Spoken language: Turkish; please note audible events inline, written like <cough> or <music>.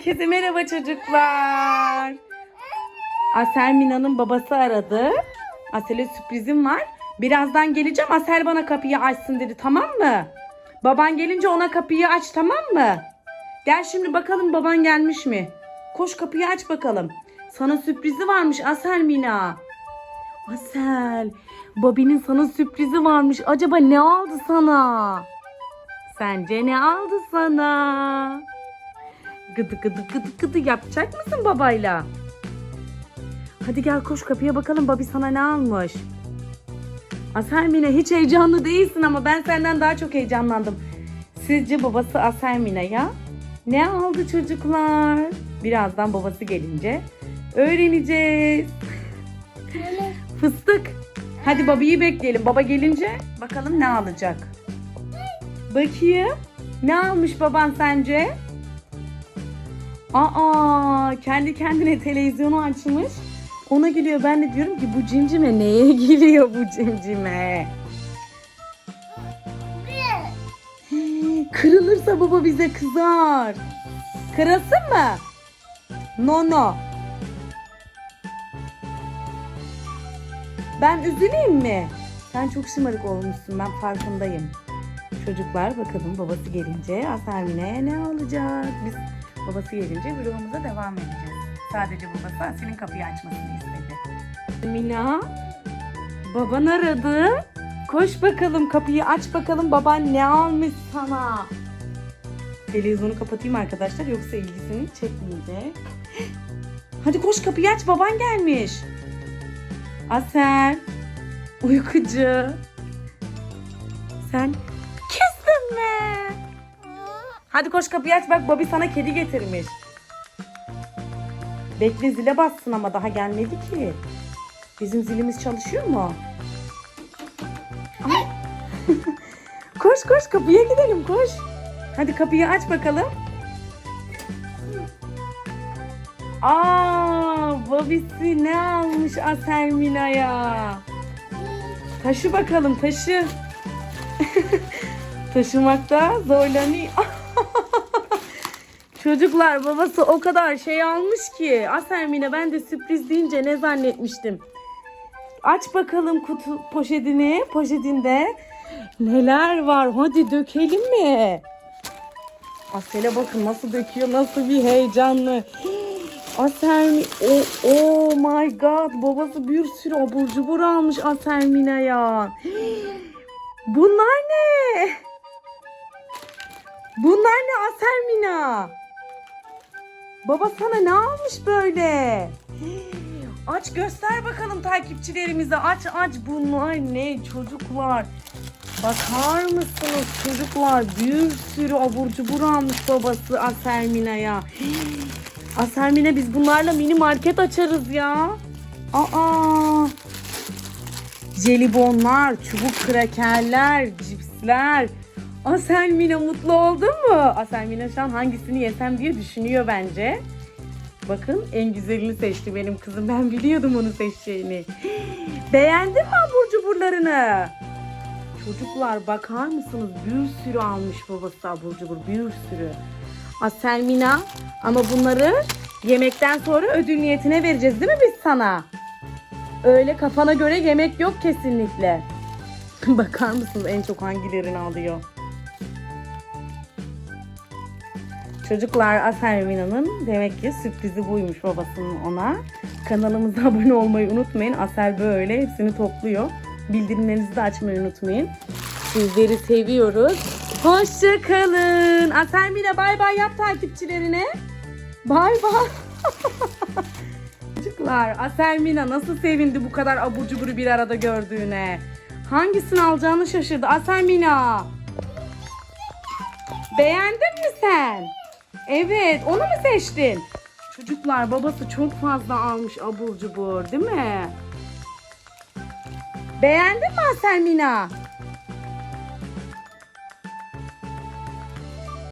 Herkese merhaba çocuklar. Asel Mina'nın babası aradı. Asel'e sürprizim var. Birazdan geleceğim. Asel bana kapıyı açsın dedi. Tamam mı? Baban gelince ona kapıyı aç tamam mı? Gel şimdi bakalım baban gelmiş mi? Koş kapıyı aç bakalım. Sana sürprizi varmış Asel Mina. Asel, Bobby'nin sana sürprizi varmış. Acaba ne aldı sana? Sence ne aldı sana? Gıdı gıdı gıdı gıdı yapacak mısın babayla? Hadi gel koş kapıya bakalım Bobby sana ne almış. Aselmine hiç heyecanlı değilsin ama ben senden daha çok heyecanlandım. Sizce babası Aselmine'ye ne aldı çocuklar? Birazdan babası gelince öğreneceğiz. Fıstık. Hadi babayı bekleyelim. Baba gelince bakalım ne alacak. Bakayım. Ne almış baban sence? Aa, kendi kendine televizyonu açmış. Ona gülüyor. Ben de diyorum ki bu cimcime neye <laughs> gülüyor bu cimcime? <gasps> Kırılırsa baba bize kızar. Kırılsın mı? No no. Ben üzüleyim mi? Sen çok şımarık olmuşsun ben farkındayım. Çocuklar bakalım babası gelince Aselmine'ye ne alacak? Biz babası gelince vlogumuza devam edeceğiz. Sadece babası Asel'in kapıyı açmasını istedi. Mina, baban aradı. Koş bakalım kapıyı aç bakalım baban ne almış sana. Televizyonu kapatayım arkadaşlar yoksa ilgisini çekmeyecek. <gasps> Hadi koş kapıyı aç baban gelmiş. Asel. Uykucu. Sen? Hadi koş kapıyı aç bak Bobby sana kedi getirmiş. Bekle zile bassın ama daha gelmedi ki. Bizim zilimiz çalışıyor mu? <laughs> Koş koş kapıya gidelim koş. Hadi kapıyı aç bakalım. Aa, Bobisi ne almış Aselmina'ya? Taşı bakalım taşı. <laughs> Taşımakta zorlanıyor. <laughs> Çocuklar babası o kadar şey almış ki. Aselmine ben de sürpriz deyince ne zannetmiştim. Aç bakalım kutu poşetini. Poşetinde neler var? Hadi dökelim mi? Asel'e bakın nasıl döküyor. Nasıl bir heyecanlı. Aselmi oh, oh my god babası bir sürü abur cubur almış Aselmine ya. Bunlar ne? Bunlar ne Aselmina? Baba sana ne almış böyle? Aç göster bakalım takipçilerimize. Aç aç bunlar ne çocuklar. Bakar mısınız çocuklar? Bir sürü abur cubur almış babası Aselmina'ya. <gasps> Aselmine biz bunlarla mini market açarız ya. Aa. Jelibonlar, çubuk krakerler, cipsler. Aselmine mutlu oldun mu? Aselmine şu an hangisini yesem diye düşünüyor bence. Bakın en güzelini seçti benim kızım. Ben biliyordum onu seçeceğini. Beğendin mi abur cuburlarını? Çocuklar bakar mısınız? Bir sürü almış babası abur cubur. Bir sürü. Aselmina ama bunları yemekten sonra ödül niyetine vereceğiz değil mi biz sana? Öyle kafana göre yemek yok kesinlikle. <laughs> Bakar mısınız en çok hangilerini alıyor? Çocuklar Aselmina'nın demek ki sürprizi buymuş babasının ona. Kanalımıza <laughs> abone olmayı unutmayın. Asel böyle hepsini topluyor. Bildirimlerinizi de açmayı unutmayın. Sizleri seviyoruz. Hoşça kalın. Aselmina bay bay yap takipçilerine. Bay bay. <laughs> Çocuklar Aselmina nasıl sevindi bu kadar abur cuburu bir arada gördüğüne. Hangisini alacağını şaşırdı. Aselmina. Beğendin mi sen? Evet onu mu seçtin? Çocuklar babası çok fazla almış abur cubur değil mi? Beğendin mi Aselmina?